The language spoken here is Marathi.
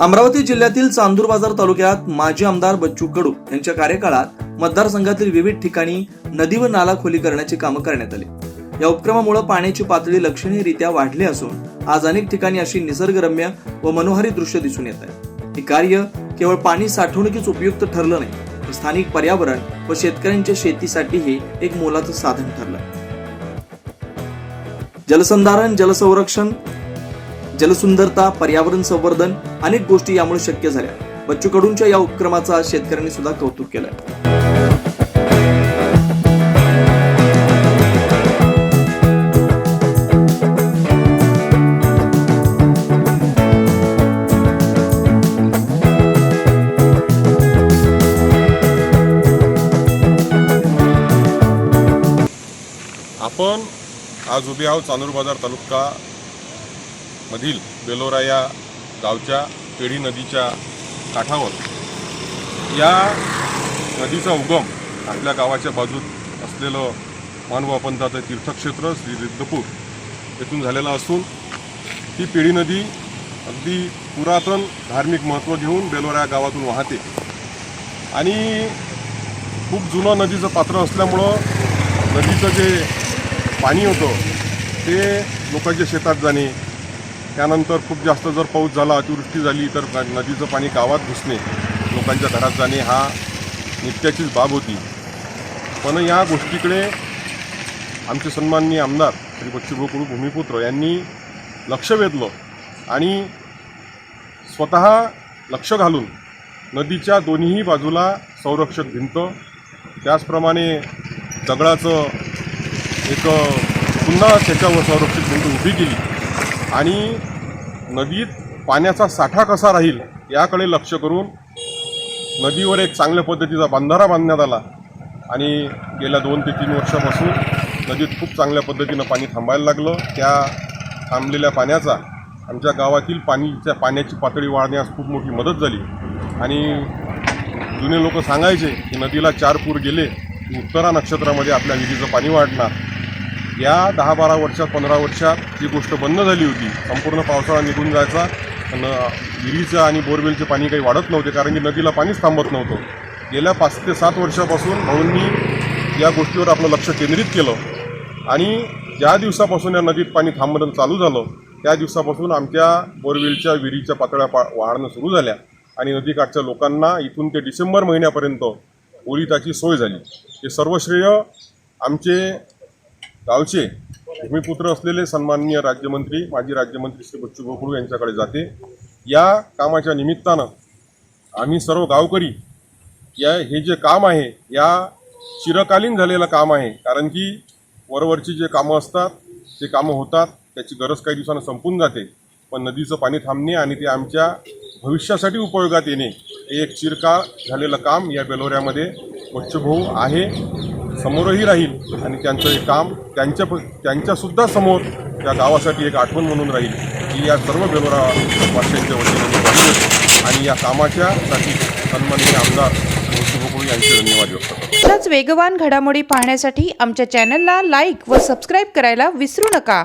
अमरावती जिल्ह्यातील चांदूर बाजार तालुक्यात माजी आमदार बच्चू कडू यांच्या कार्यकाळात मतदारसंघातील विविध ठिकाणी नदी व नाला खोली करण्याची कामं करण्यात आली. या उपक्रमामुळे पाण्याची पातळी लक्षणीयरित्या वाढली असून आज अनेक ठिकाणी अशी निसर्गरम्य व मनोहारी दृश्य दिसून येत आहे. हे कार्य केवळ पाणी साठवणुकीच उपयुक्त ठरलं नाही तर स्थानिक पर्यावरण व शेतकऱ्यांच्या शेतीसाठीही एक मोलाचं साधन ठरलं. जलसंधारण जलसंरक्षण जलसुंदरता पर्यावरण संवर्धन अनेक गोष्टी यामुळे शक्य झाल्या. बच्चू कडूंच्या या उपक्रमाचा शेतकऱ्यांनी सुद्धा कौतुक केलंय. आपण आज उभे आहोत चांदूर बाजार तालुका मधील बेलोरा या गावच्या पेढी नदीच्या काठावर या नदीचा उगम आपल्या गावाच्या बाजूत असलेलं मानवापंथाचं तीर्थक्षेत्र श्री रिद्धपूर येथून झालेला असून ही पेढी नदी अगदी पुरातन धार्मिक महत्त्व घेऊन बेलोरा या गावातून वाहते. आणि खूप जुनं नदीचं पात्र असल्यामुळं नदीचं जे पाणी होतं ते लोकांच्या शेतात जाणे त्यानंतर खूप जास्त जर पाऊस झाला अतिवृष्टी झाली तर नदीचं पाणी गावात घुसणे लोकांच्या घरात जाणे हा नित्याचीच बाब होती. पण या गोष्टीकडे आमचे सन्माननीय आमदार श्री बच्चूभाऊ भूमिपुत्र यांनी लक्ष वेधलं आणि स्वतः लक्ष घालून नदीच्या दोन्हीही बाजूला संरक्षक भिंत त्याचप्रमाणे दगडाचं एक पुन्हा त्याच्यावर संरक्षित भिंत उभी केली. आणि नदीत पाण्याचा साठा कसा राहील याकडे लक्ष करून नदीवर एक चांगल्या पद्धतीचा बांधारा बांधण्यात आला. आणि गेल्या दोन ते तीन वर्षापासून नदीत खूप चांगल्या पद्धतीनं पाणी थांबायला लागलं. त्या थांबलेल्या पाण्याचा आमच्या गावातील पाणीच्या पाण्याची पातळी वाढण्यास खूप मोठी मदत झाली. आणि जुने लोक सांगायचे की नदीला चार पूर गेले की उत्तरा नक्षत्रामध्ये आपल्या विहिरीचं पाणी वाढणार. या दहा बारा वर्षात पंधरा वर्षात जी गोष्ट बंद झाली होती संपूर्ण पावसाळा निघून जायचा पण विहिरीचं आणि बोरवेलचे पाणी काही वाढत नव्हते कारण की नदीला पाणीच थांबत नव्हतं. गेल्या पाच ते सात वर्षापासून भाऊंनी या गोष्टीवर आपलं लक्ष केंद्रित केलं. आणि ज्या दिवसापासून या नदीत पाणी थांबणं चालू झालं त्या दिवसापासून आमच्या बोरवेलच्या विहिरीच्या पातळ्या पा वाढणं सुरू झाल्या. आणि नदीकाठच्या लोकांना इथून ते डिसेंबर महिन्यापर्यंत ओलिताची सोय झाली. हे सर्व श्रेय आमचे गावचे भूमिपुत्र असलेले सन्माननीय राज्यमंत्री माजी राज्यमंत्री श्री बच्चू गोकुळू यांच्याकडे जाते. या कामाच्या निमित्तानं आम्ही सर्व गावकरी या हे जे काम आहे या चिरकालीन झालेलं काम आहे. कारण की वरवरची जे कामं असतात ते कामं होतात त्याची गरज काही दिवसानं संपून जाते. पण नदीचं पाणी थांबणे आणि ते आमच्या भविष्यासाठी उपयोगात येणे हे एक चिरकाळ झालेलं काम या बेलोऱ्यामध्ये बच्चूभाऊ आहे. समोरही राहील आणि त्यांचं हे काम त्यांच्या त्यांच्यासुद्धा समोर या गावासाठी एक आठवण म्हणून राहील की या सर्व बेलोरा वतीने आणि या कामाच्यासाठी सन्माननीय आमदार बच्चूभाऊ यांचे धन्यवाद व्यक्त करतो. अशाच वेगवान घडामोडी पाहण्यासाठी आमच्या चॅनलला लाईक व सबस्क्राईब करायला विसरू नका.